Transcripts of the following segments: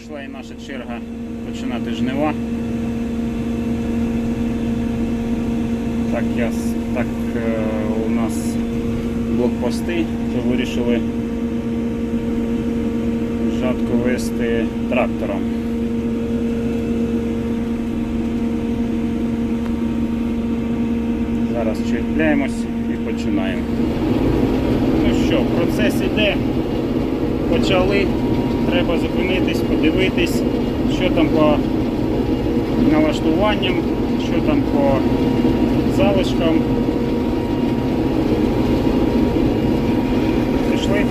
прийшла і наша черга починати жнива. Так, я, так е, у нас блокпости, то вирішили жатку вести трактором. Зараз чіпляємось і починаємо. Ну що, процес іде. Почали. Треба зупинитись, подивитись, що там по налаштуванням, що там по залишкам. Пішли.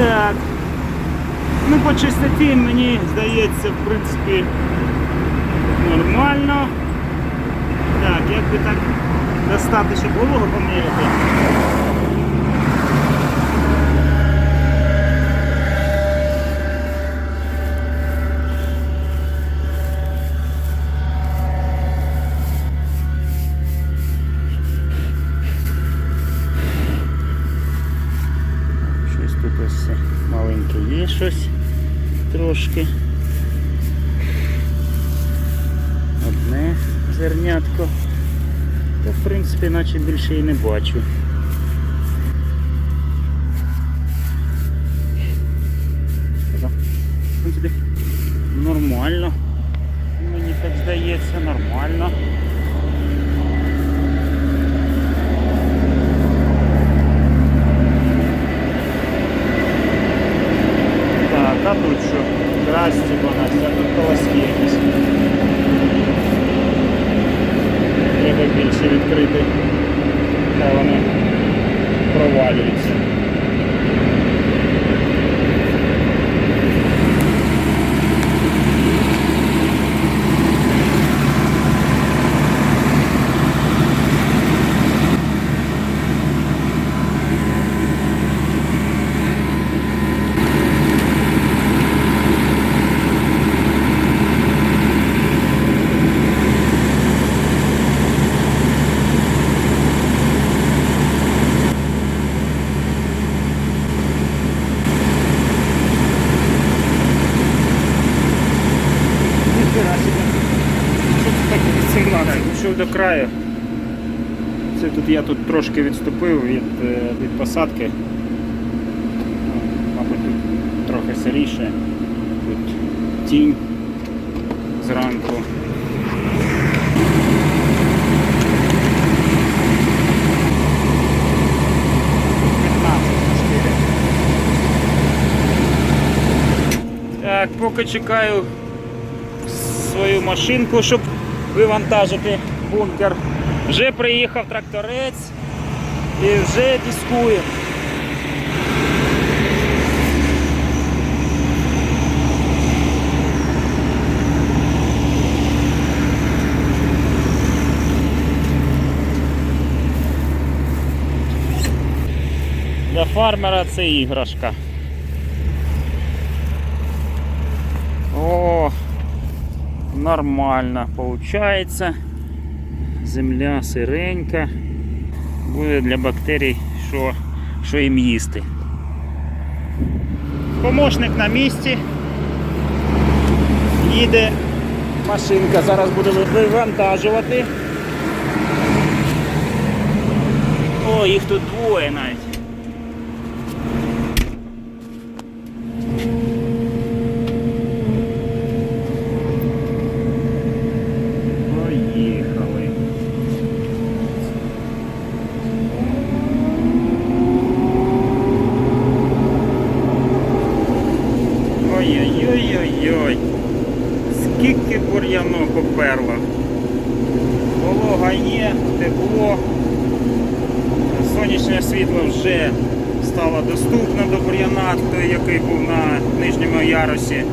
Так. Ну, по чистоті мені в принципі, нормально. Так, як би так достати, щоб вологу поміряти. Щось тут ось маленьке є щось трошки. Зернятко. Та в принципі наче більше і не бачу. Та, В принципі, нормально. Мені так здається, нормально. Так, а тут що? Здрасте, Бонасі, а тут колоски якісь. Треба більше відкрити. Та вони провалюються. Ніхера себе. Що це таке? 18. Пішов до краю. Це тут я трошки відступив від, е, від посадки. Ну, Мабуть, тут трохи сиріше. Тут тінь зранку. Так, поки чекаю свою машинку, щоб вивантажити бункер. Вже приїхав тракторець і вже дискує. Для фармера це іграшка. О, нормально получается. Земля сиренька. Буде для бактерій, що, що їм їсти. Помощник на місці. Їде машинка, зараз буде вивантажувати. О, їх тут двоє навіть. Сонячне світло вже стало доступно до бур'яна, той, який був на нижньому ярусі. Е,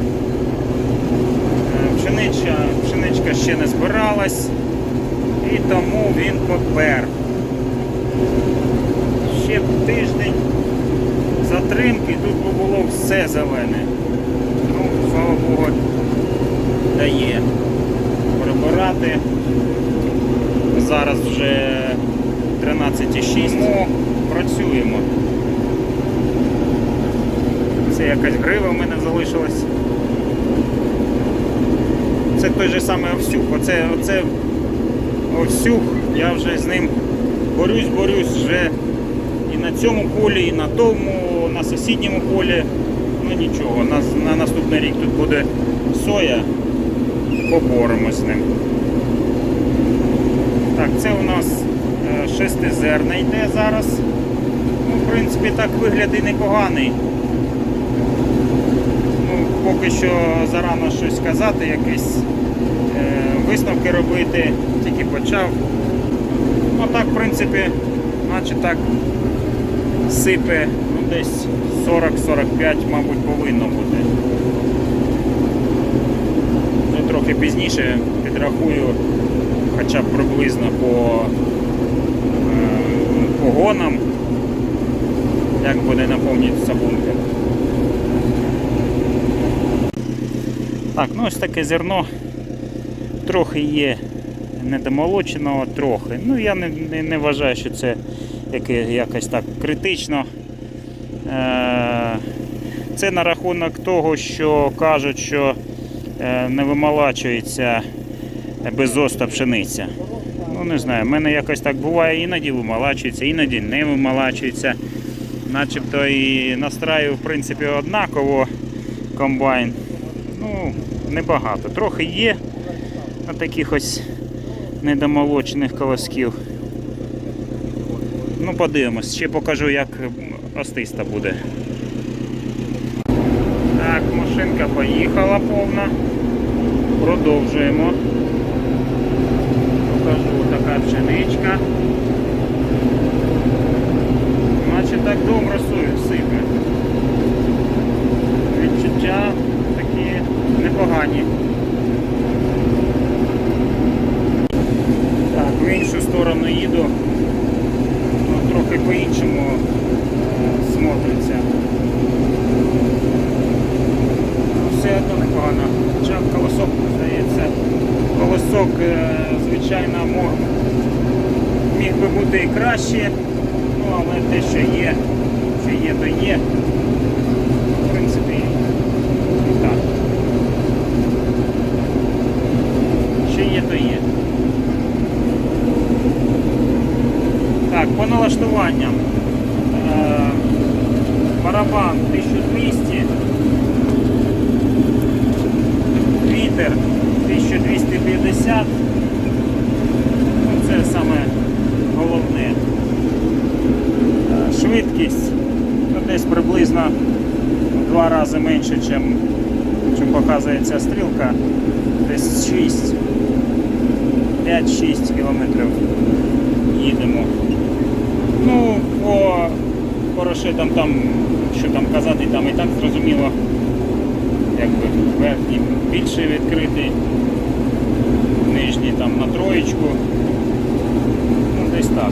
Пшеничка, пшеничка ще не збиралась. І тому він попер. Ще тиждень затримки, тут би було все зелене. Ну, слава Богу, дає прибирати. Зараз вже 13,6. Тому працюємо. Це якась грива в мене залишилась. Це той же самий овсюх. Оце, оце овсюх, я вже з ним борюсь, борюсь вже і на цьому полі, і на тому, на сусідньому полі. Ну нічого, на, на наступний рік тут буде соя, поборемось з ним. Так, це у нас е, шестизерне йде зараз. Ну, в принципі, так вигляд і непоганий. Ну, поки що зарано щось казати, якісь е, висновки робити, тільки почав. Ну так, в принципі, наче так сипе, ну десь 40-45, мабуть, повинно бути. Ну, трохи пізніше підрахую хоча б приблизно по погонам, як буде наповнюватися бункер. Так, ну ось таке зерно. Трохи є недомолоченого, трохи. Ну я не, не, не вважаю, що це якось так критично. Е, Це на рахунок того, що кажуть, що е, не вимолачується безоста пшениця. Не знаю, в мене якось так буває, іноді вимолачується, іноді не вимолачується. Начебто і настраю, в принципі, однаково комбайн. Ну, небагато. Трохи є на таких ось недомолочених колосків. Ну, подивимось, ще покажу, як остиста буде. Так, машинка поїхала повна. Продовжуємо. Покажу така пшеничка. Наче так добре су- сипе. Відчуття такі непогані. Так, в іншу сторону їду. Ну, трохи по-іншому е, смотриться. Ну, Все одно непогано. Хоча колосок, здається, колосок, е, звичайно, мог, міг би бути і краще, ну але те, що є, що є, то є. В принципі, так. Що є, то є. Так, по налаштуванням. Е, барабан 1200. Вітер 1250. Ну, це саме головне. Е, Швидкість десь приблизно в два рази менше, ніж чим показує ця стрілка. Десь 6 5-6 кілометрів їдемо. Ну, по порошитам там, що там казати, там і так зрозуміло, якби верхній більше відкритий, нижній там на троєчку. Десь так.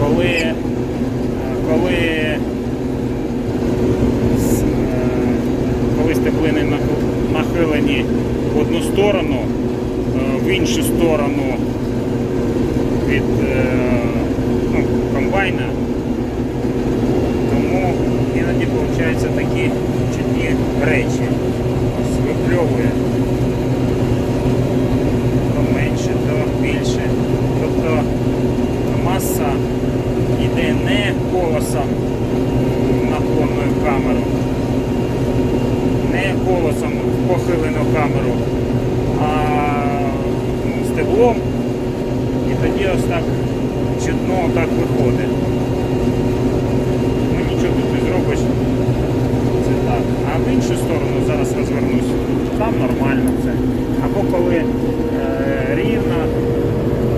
коли, е, коли, с- е, коли стеблини нах- нахилені в одну сторону, е, в іншу сторону від е, ну, комбайна, тому іноді виходять такі чудні речі. Ось випльовує. То менше, то більше. Тобто маса йде не колосом в наклонну камеру, не колосом в похилену камеру, а ну. І тоді ось так чудно так виходить. зробиш. Це так. А в іншу сторону зараз розвернусь. Там нормально все. Або коли е, рівно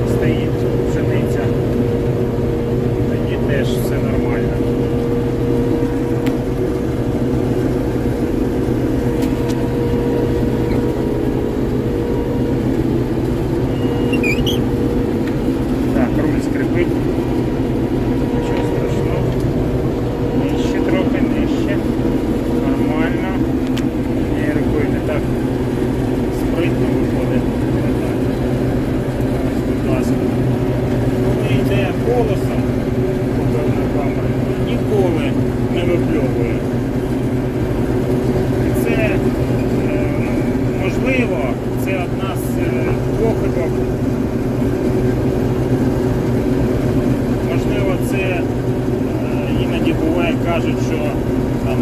стоїть пшениця, тоді теж все нормально. Так, руль скрипить. Нічого страшного. Нижче трохи, нижче. Нормально. І рукою не так спритно виходить. Отак. Ось, будь ласка. Коли йде колесом, певна камера, ніколи не випльовує. І Це е, ну, можливо, це одна з е, похибок Можливо, це е, іноді буває, кажуть, що там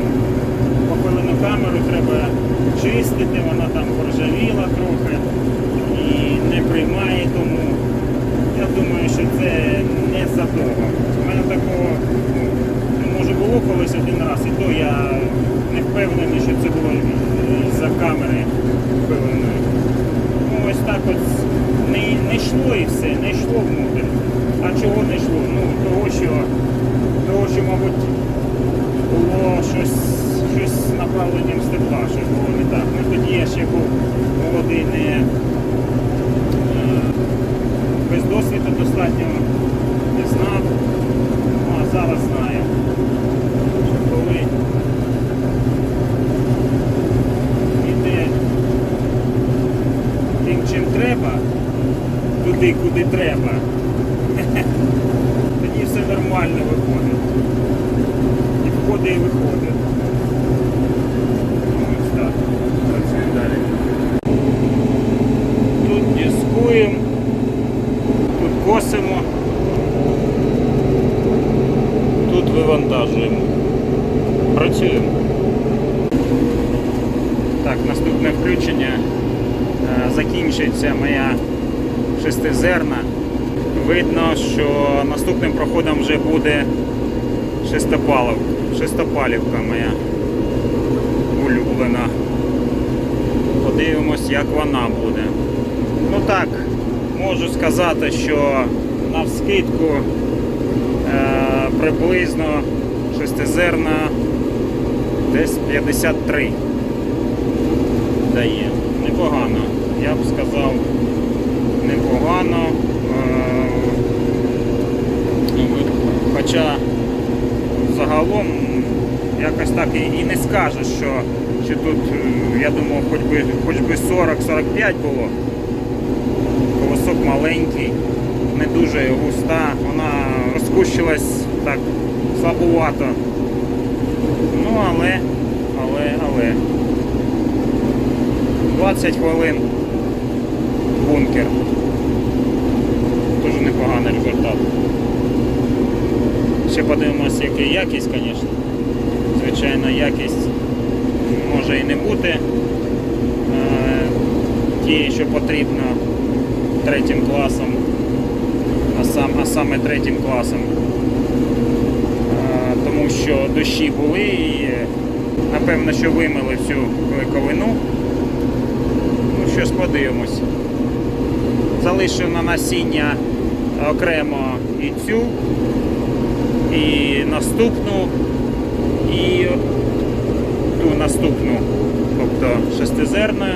попилену камеру треба чистити, вона там поржавіла трохи і не приймає тому. Я думаю, що це не за того. У мене такого, ну, може було колись один раз, і то я не впевнений, що це було за камери впевненої. Ну, ось так от не, не йшло і все, не йшло внутрі. А чого не йшло? Ну, того, що, того, що мабуть, було щось, щось з направленням стекла, щось було не так. Ну, тоді я ще був молодий, не е, без досвіду достатньо не знав. Ну, а зараз знаю, коли йде тим, чим треба, туди, куди треба, тоді все нормально виходить. І входить, і виходить. Ось так. Працюємо далі. Тут дискуємо, тут косимо, тут вивантажуємо. Працюємо. Так, наступне включення. Е, Закінчується моя шестизерна. Видно, що наступним проходом вже буде шестопалов, шестопалівка моя улюблена. Подивимось, як вона буде. Ну так, можу сказати, що навскидку е, приблизно шестизерна десь 53 дає. Непогано. Я б сказав, непогано. Е, ну, Хоча загалом якось так і, не скажеш, що, що тут, е, я думав, хоч би, хоч би 40-45 було. Колосок маленький, не дуже густа, вона розкущилась так слабувато. Ну, але, але, але. 20 хвилин бункер. Дуже непоганий результат. Ще подивимося, яка якість, звісно. Звичайно, якість може і не бути е, тієї, що потрібно третім класом, а, сам, а саме третім класом. Е, Тому що дощі були і напевно, що вимили всю клейковину. Ну що ж, подивимось. Залишив на насіння окремо і цю, і наступну, і ту наступну, тобто шестизерною.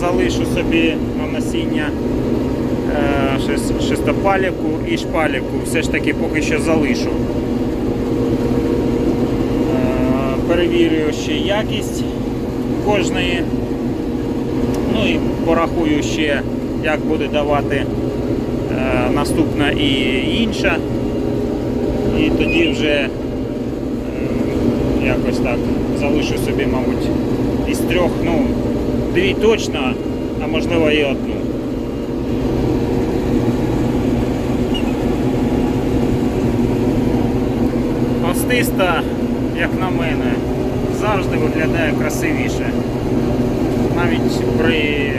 Залишу собі на насіння е, шестопалівку і шпалівку. Все ж таки поки що залишу. Е, Перевірю ще якість кожної. Ну і порахую ще, як буде давати е, наступна і інша. І тоді вже якось так залишу собі, мабуть, із трьох, ну, дві точно, а можливо і одну. Остиста, як на мене, завжди виглядає красивіше навіть при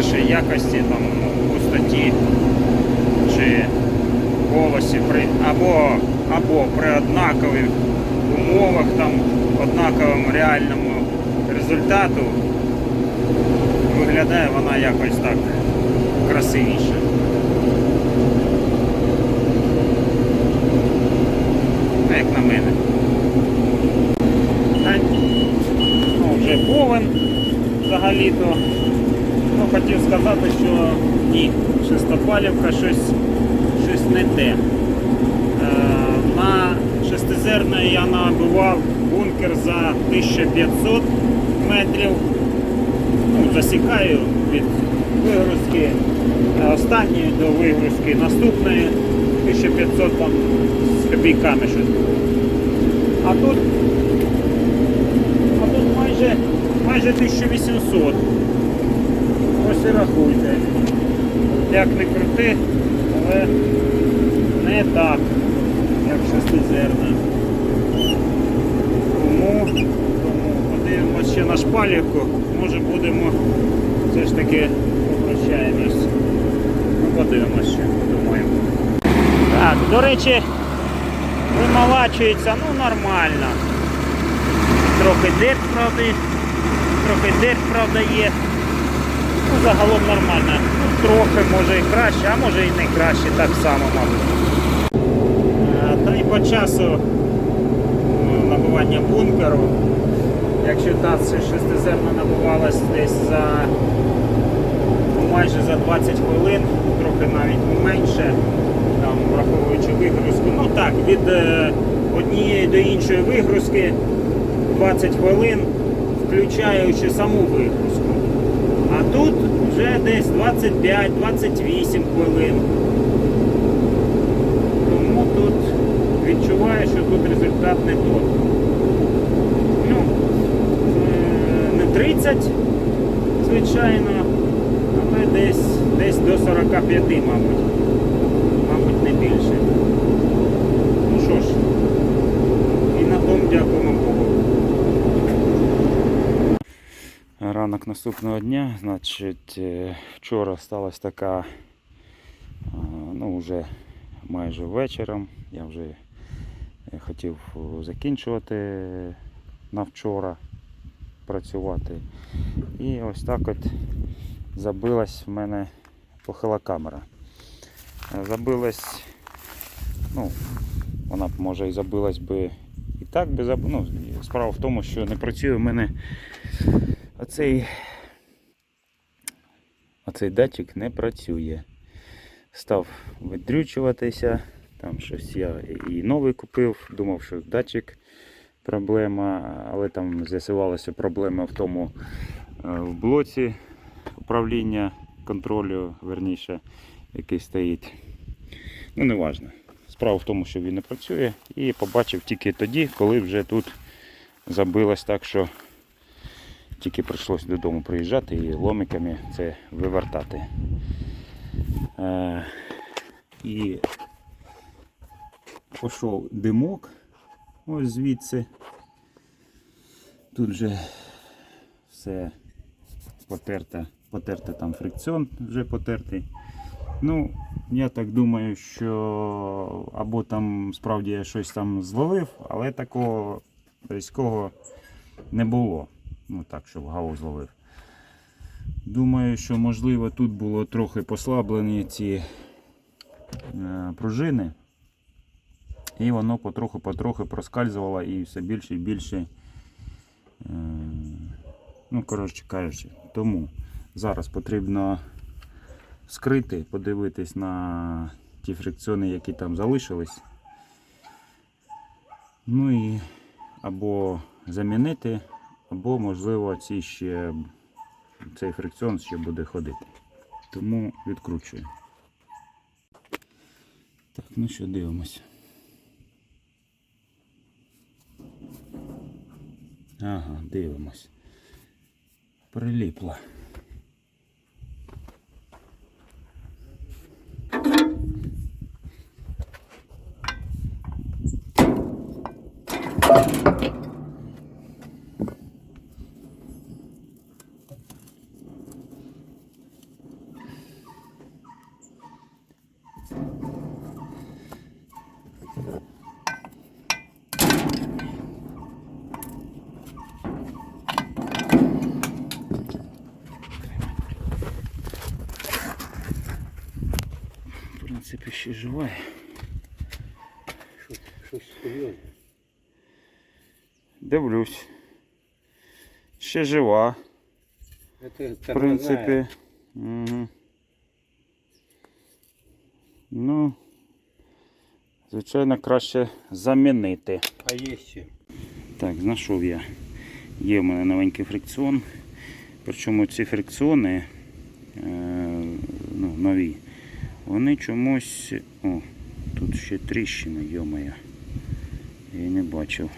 гіршій якості, там, ну, густоті чи голосі, при, або або при однакових умовах, там, однаковому реальному результату, виглядає вона якось так красивіше. Як на мене. Ну, вже повен взагалі-то. Хотів сказати, що ні, шестопалівка щось, щось не те. Е, на шестизерної я набивав бункер за 1500 метрів. Ну, засікаю від вигрузки е, останньої до вигрузки наступної 1500 там з копійками щось було. А тут, а тут майже, майже 1800. І рахуйте. Як не крути, але не так, як шестизерна. Тому, тому подивимося ще на шпалівку. Може будемо все ж таки попрощаємось. Ну, подивимося ще, думаю. Так, до речі, вимолачується, ну нормально. Трохи дирт, правда, трохи дирт, правда, є. Загалом нормально. Ну, трохи може і краще, а може і не краще, так само, мабуть. Е, Та й по часу набування бункеру, якщо та шестизерна набувалась десь за ну, майже за 20 хвилин, трохи навіть менше, там, враховуючи вигрузку. Ну так, від е, однієї до іншої вигрузки 20 хвилин, включаючи саму вигрузку. Тут вже десь 25-28 хвилин. Тому тут відчуваю, що тут результат не той. Ну, е, не 30, звичайно, але десь, десь до 45, мабуть. Мабуть, не більше. Ну що ж, і на тому дякуємо Богу. Ранок наступного дня, значить, е, вчора сталася така, ну вже майже вечором. Я вже е, хотів закінчувати на вчора працювати. І ось так от забилась в мене похила камера. Е, Забилась, ну, вона б може і забилась би і так би заб... ну, Справа в тому, що не працює в мене оцей, оцей датчик не працює. Став видрючуватися, там щось я і новий купив, думав, що датчик проблема, але там з'ясувалася проблема в тому е, в блоці управління контролю, верніше, який стоїть. Ну, не важно. Справа в тому, що він не працює і побачив тільки тоді, коли вже тут забилось так, що тільки прийшлося додому приїжджати і ломиками це вивертати. Е, і пішов димок ось звідси. Тут вже все потерте, потерте там фрикціон вже потертий. Ну, я так думаю, що або там справді я щось там зловив, але такого різкого не було. Ну так, щоб гаву зловив. Думаю, що можливо тут було трохи послаблені ці е, пружини. І воно потроху-потроху проскальзувало і все більше і більше. Е, ну, коротше кажучи, тому зараз потрібно вскрити, подивитись на ті фрикціони, які там залишились. Ну і або замінити, або можливо ці ще, цей фрикціон ще буде ходити. Тому відкручую. Так, ну що, дивимося. Ага, дивимось. Приліпла. Принципі, ще жива. Щось, щось серйозне. Дивлюсь. Ще жива. Це, це В принципі. Угу. Ну, звичайно, краще замінити. А є ще. Так, знайшов я. Є в мене новенький фрикціон. Причому ці фрикціони е, ну, нові. Вони чомусь. О, тут ще тріщина, йомая. Я не бачив.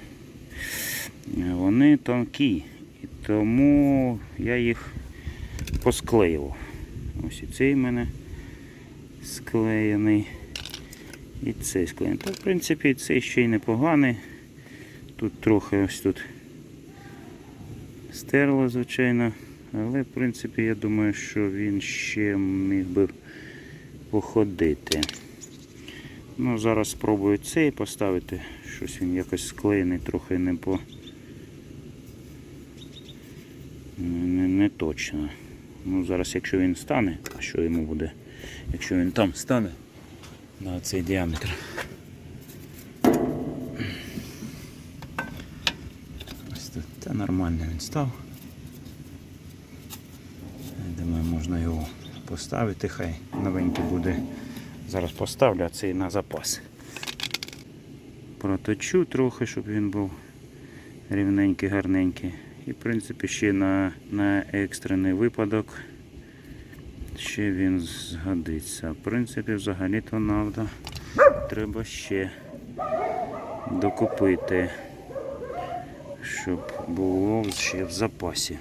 Е, Вони тонкі. І тому я їх посклеював. Ось і цей в мене склеєний. І цей склеєний. Та, в принципі, цей ще й непоганий. Тут трохи ось тут стерло, звичайно. Але в принципі я думаю, що він ще міг би походити. Ну, зараз спробую цей поставити. Щось він якось склеєний, трохи не по. Не, не точно. Ну, зараз, якщо він стане, а що йому буде, якщо він там стане на цей діаметр. Ось тут та нормально він став. Я думаю, можна його поставити, хай новенький буде. Зараз поставлю, а цей на запас. Проточу трохи, щоб він був рівненький, гарненький. І в принципі ще на, на екстрений випадок ще він згодиться. В принципі, взагалі-то надо. Треба ще докупити щоб було ще в запасі.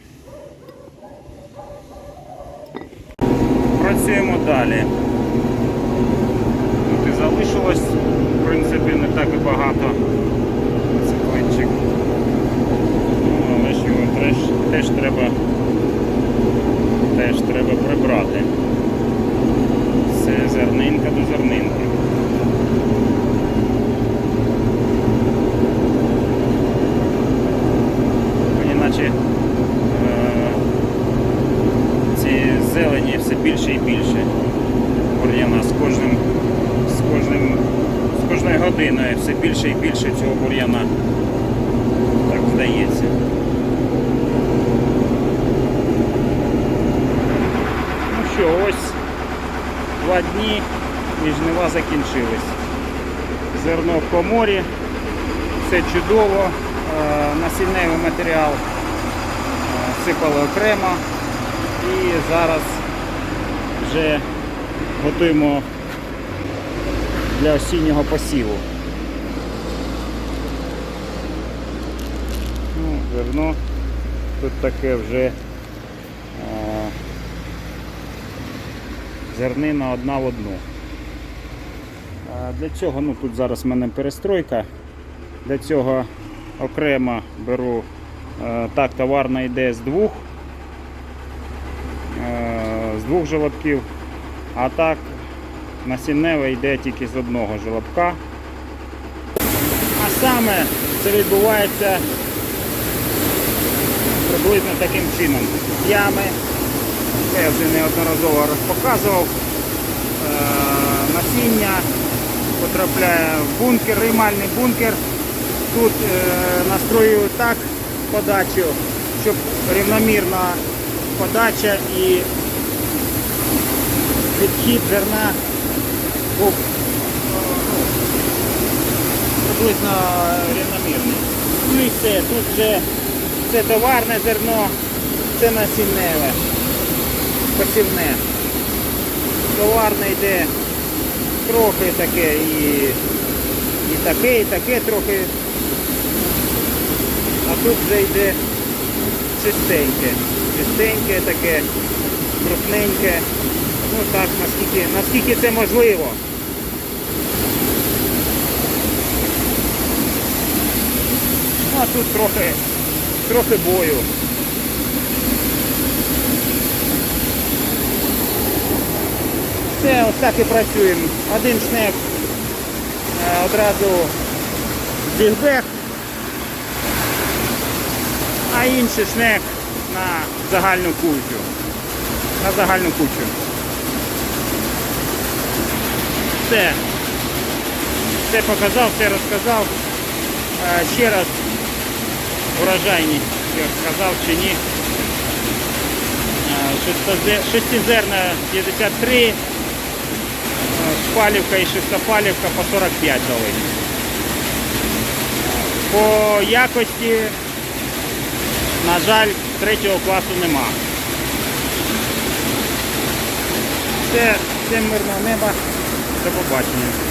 Працюємо далі. Тут і залишилось, в принципі, не так і багато циклинчик. Ну, але ж його теж, теж треба теж треба прибрати. Це зернинка до зернинки. Мені наче е, ці зелені все більше і більше. Бур'яна з кожним, з кожним, з кожною годиною все більше і більше цього бур'яна. Так здається. Ну що, ось два дні і жнива закінчились. Зерно в коморі, все чудово, Е, насінневий матеріал е, сипали окремо і зараз вже готуємо для осіннього посіву. Ну, зерно тут таке вже е, зернина одна в одну. Е, Для цього ну, тут зараз в мене перестройка. Для цього окремо беру е, так, товарна йде з двох, двох желобків, а так насінневе йде тільки з одного желобка. А саме це відбувається приблизно таким чином. Ями, це я вже неодноразово розпоказував, е, насіння потрапляє в бункер, реймальний бункер. Тут е, настрою так подачу, щоб рівномірна подача і відхід зерна був приблизно рівномірний. Ну і все, тут вже це товарне зерно, це насінневе, посівне. Товарне йде трохи таке і, і таке, і таке трохи. А тут вже йде чистеньке. Чистеньке таке, крупненьке. Ну так, наскільки, наскільки це можливо. Ну а тут трохи, трохи бою. Все, ось так і працюємо. Один шнек е, одразу бігбег, а інший шнек на загальну кучу. На загальну кучу. Все. Все показав, все розказав. Ще раз урожайність я сказав чи ні. Шестизерна 53, е, шпалівка і шестопалівка по 45 дали. По якості, на жаль, третього класу нема. Все, всім мирного неба. До побачення.